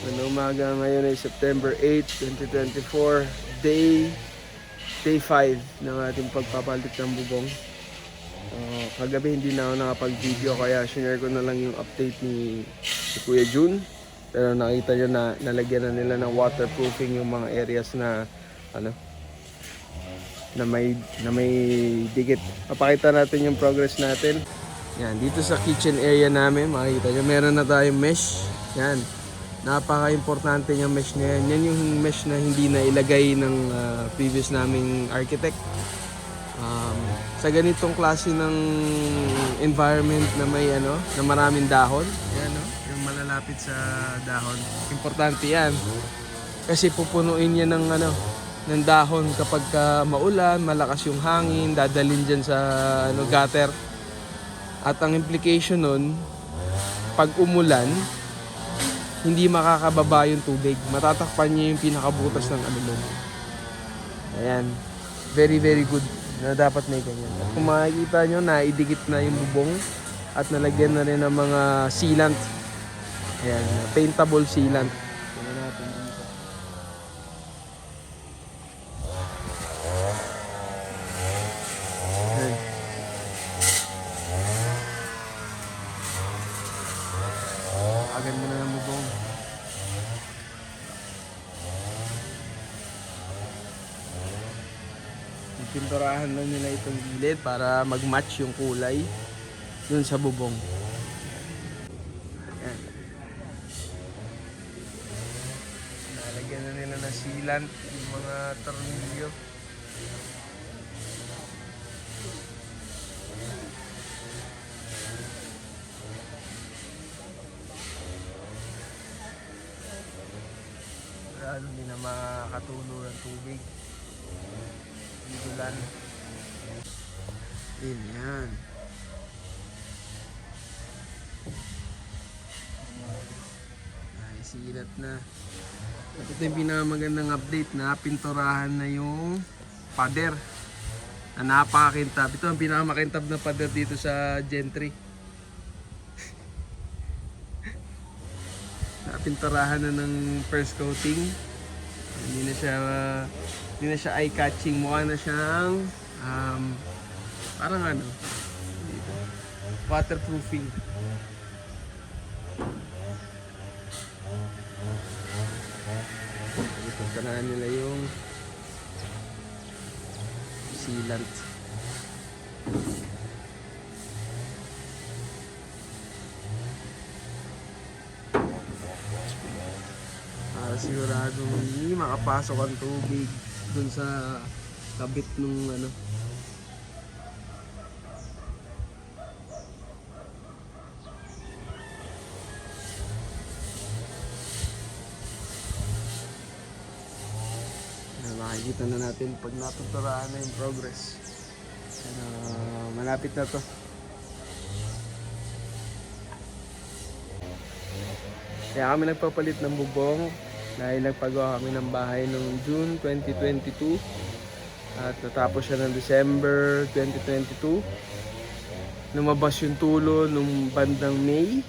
Ano umaga ngayon ay September 8, 2024, day day 5 ng ating pagpapalit ng bubong. Uh, kagabi hindi na ako nakapag-video kaya share ko na lang yung update ni, ni Kuya Jun. Pero nakita nyo na nalagyan na nila ng waterproofing yung mga areas na ano na may na may dikit. Papakita natin yung progress natin. Yan, dito sa kitchen area namin, makikita nyo, meron na tayong mesh. Yan, napaka-importante yung mesh na yan. Yan yung mesh na hindi na ilagay ng ah, previous naming architect. Um, sa ganitong klase ng environment na may ano, na maraming dahon, yan no, yung malalapit sa dahon. Importante yan. Kasi pupunuin yan ng ano, ng dahon kapag ka maulan, malakas yung hangin, dadalhin dyan sa ano, gutter. At ang implication nun, pag umulan, hindi makakababa yung tubig. Matatakpan niya yung pinakabutas ng nun. Ayan. Very, very good na dapat may ganyan. At kung makikita nyo, naidikit na yung bubong at nalagyan na rin ng mga sealant. Ayan, paintable sealant. Tingnan natin dito. Ayan. Agad mo na ng bubong. Pinturahan lang nila itong gilid para mag-match yung kulay dun sa bubong. Ayan. Nalagyan na nila na sealant yung mga tornilyo. Para hindi na makakatulo ng tubig. Bidulan. Yun yan. Silat na. At ito yung pinakamagandang update na pinturahan na yung pader. Na napakakintab. Ito ang pinakamakintab na pader dito sa Gentry. Napinturahan na ng first coating. Hindi na siya hindi na siya eye-catching. Mukha na siyang um, parang ano waterproofing. Ito na nila yung sealant. para siguradong hindi makapasok ang tubig dun sa kabit nung ano. Makikita na natin pag natuturaan na yung progress. Ano, malapit na to. Kaya kami nagpapalit ng bubong dahil nagpagawa kami ng bahay noong June 2022 at natapos siya ng December 2022. Lumabas yung tulo nung bandang May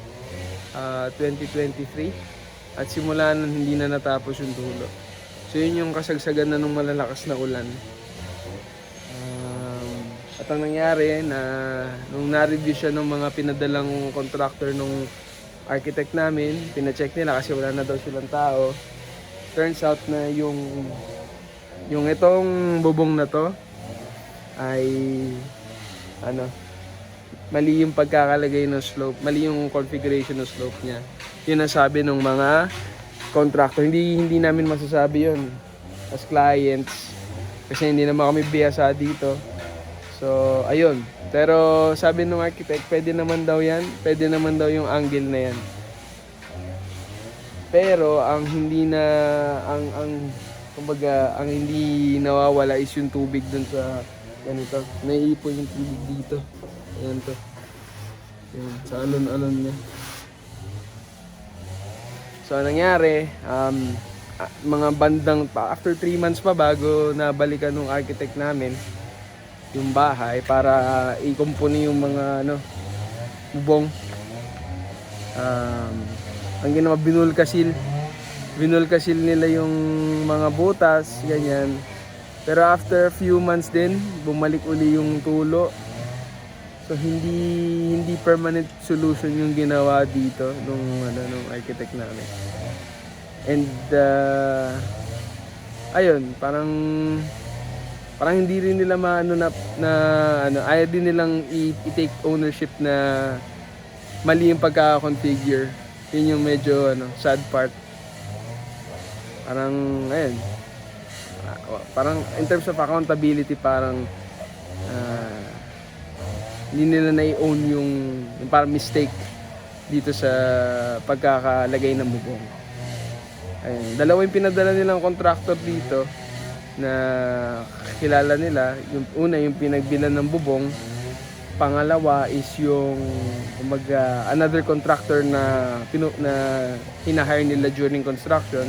ah, 2023 at simula nun hindi na natapos yung tulo. So yun yung kasagsagan na nung malalakas na ulan. Um, at ang nangyari na nung na-review siya ng mga pinadalang contractor nung architect namin, pina-check nila kasi wala na daw silang tao. Turns out na yung yung itong bubong na to ay ano mali yung pagkakalagay ng slope, mali yung configuration ng slope niya. Yun ang sabi ng mga contractor. Hindi hindi namin masasabi yun as clients kasi hindi naman kami biyasa dito. So, ayun. Pero sabi ng architect, pwede naman daw yan. Pwede naman daw yung angle na yan. Pero ang hindi na ang ang kumbaga ang hindi nawawala is yung tubig dun sa ganito. Naiipon yung tubig dito. Ayan to. Ayan, sa alon-alon niya. So, anong nangyari, um, mga bandang pa, after 3 months pa bago nabalikan ng architect namin, yung bahay para i-compone yung mga ano bubong um, ang ginawa binulkasil Binulkasil nila yung mga butas, ganyan. Pero after few months din, bumalik uli yung tulo. So hindi hindi permanent solution yung ginawa dito nung ano nung architect namin. And uh, ayun, parang parang hindi rin nila maano na, na ano, ayaw din nilang i-take ownership na mali yung pagka-configure. Yun yung medyo ano, sad part. Parang ayun. ah, Parang in terms of accountability parang ah, hindi nila na-own yung, yung parang mistake dito sa pagkakalagay ng bubong. Ayun. Dalawa yung pinadala nilang contractor dito na kilala nila. Yung una yung pinagbilan ng bubong. Pangalawa is yung kumaga, another contractor na pinu, na hinahire nila during construction.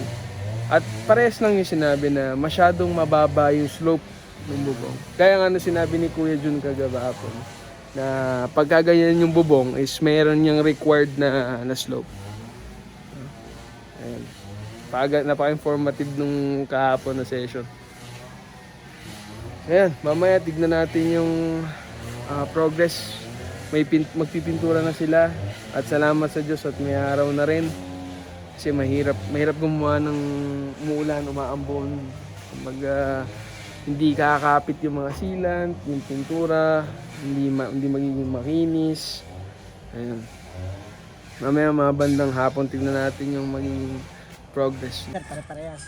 At parehas lang yung sinabi na masyadong mababa yung slope ng bubong. Kaya nga na sinabi ni Kuya Jun kagabahapon na pagkaganyan yung bubong is meron niyang required na, na slope. Ayan. Paga, napaka-informative nung kahapon na session. Ayan, mamaya tignan natin yung ah, progress. May pin- magpipintura na sila at salamat sa Diyos at may araw na rin. Kasi mahirap, mahirap gumawa ng umuulan, umaambon. Kumbaga, hindi kakapit yung mga sealant, yung pintura, hindi, ma- hindi magiging makinis. Ayun. Mamaya mga bandang hapon, tignan natin yung magiging progress. Pare-parehas.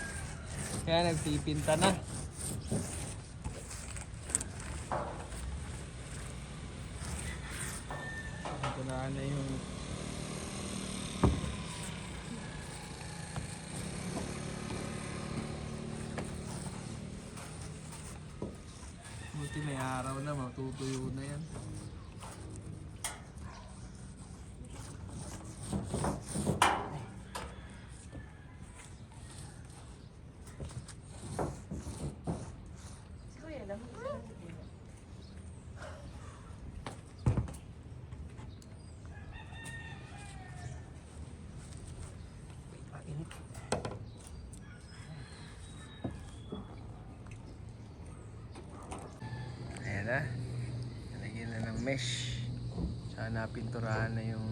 Kaya nagpipinta na. Na na yung Buti may araw na, matutuyo na yan. Ayan na. Nalagyan na ng mesh. Tsaka napinturahan na yung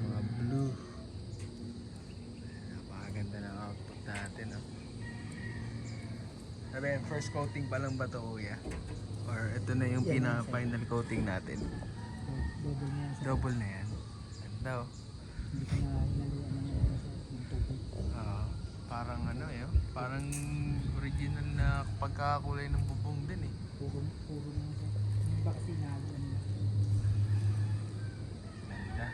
mga blue. Napakaganda ng output natin. Oh. Sabi, first coating pa lang ba ito, kuya? Or ito na yung Yan, pinaka-final coating natin? Double niya. sir. Double na yan. Ganda oh. Na. Oo. parang ano eh. oh. Parang original na pagkakakulay ng bubong. Puro, puro na sir. Hindi ba kasi inaluan niya? Ganda.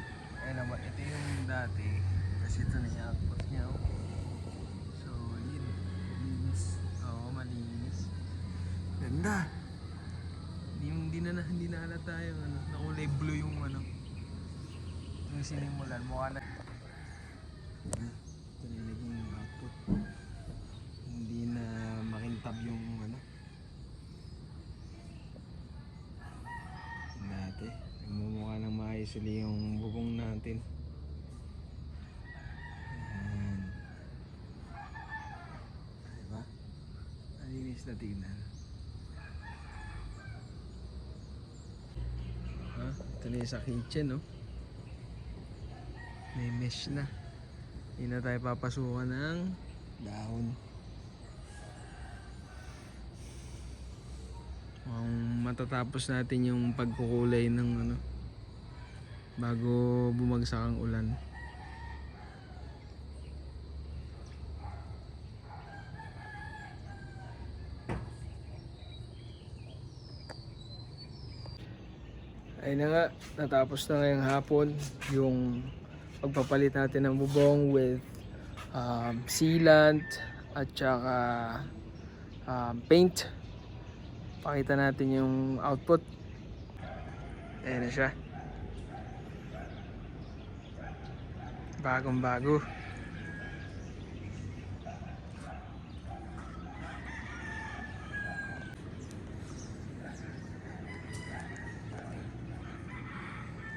Eh naman, ito yung dati. Kasi ito na yung output niya. oh. So, yun. Linis. Oo, malinis. Ganda. Hindi, hindi na hindi na halata yung ano, nakulay blue yung ano. Yung sinimulan, mukha na. Ito na yung output. Hindi na makintab yung ano. Dati, nagmumukha uli yung bubong natin. Ayan. Diba? Malinis na tingnan. Ha? Ito na yung sa kitchen, no? May mesh na. Hindi na tayo papasukan ng dahon. Mukhang matatapos natin yung pagkukulay ng ano bago bumagsak ang ulan. Ayun na nga, natapos na ngayong hapon yung pagpapalit natin ng bubong with um, sealant at saka um, paint. Pakita natin yung output. Ayan na siya. Bagong bago.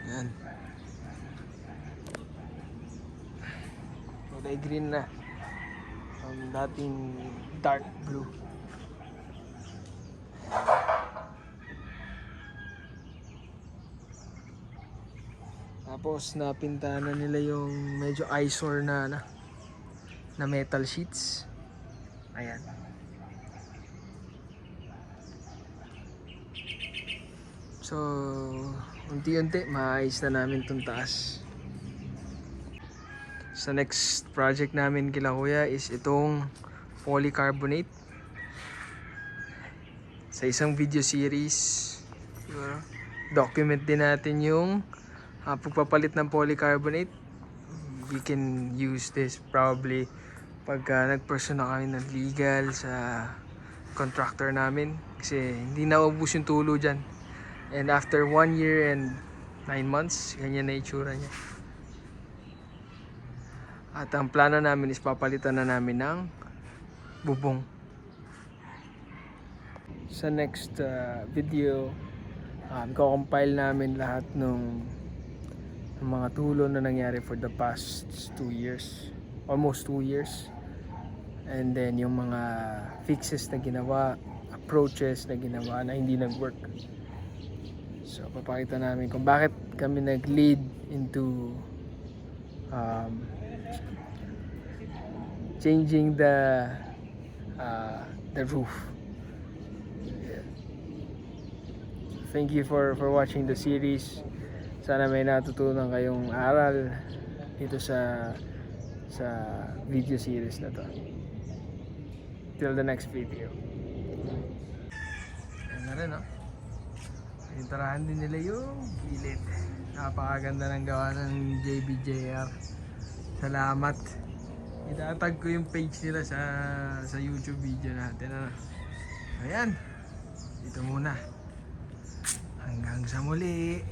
Yan. Kulay green na. Um, dating dark blue. Tapos napinta na nila yung medyo eyesore na na, na metal sheets. Ayan. So, unti-unti maayos na namin itong taas. Sa next project namin kila kuya is itong polycarbonate. Sa isang video series, document din natin yung ah, pagpapalit ng polycarbonate. We can use this probably pagka nag-pursue na kami ng legal sa contractor namin. Kasi hindi naubos yung tulo dyan. And after one year and nine months, ganyan na itsura niya. At ang plano namin is papalitan na namin ng bubong. Sa next uh, video, um, compile namin lahat ng, ng mga tulo na nangyari for the past two years. Almost two years. And then yung mga fixes na ginawa, approaches na ginawa na hindi nag-work. So, papakita namin kung bakit kami nag-lead into um, changing the uh, the roof. Thank you for for watching the series. Sana may natutunan kayong aral dito sa sa video series na to. Till the next video. Yan na rin, no? Intarahan din nila yung gilid. Napakaganda ng gawa ng JBJR. Salamat. Itatag ko yung page nila sa sa YouTube video natin. Ano? Ayan. Dito muna. Hanggang sa muli.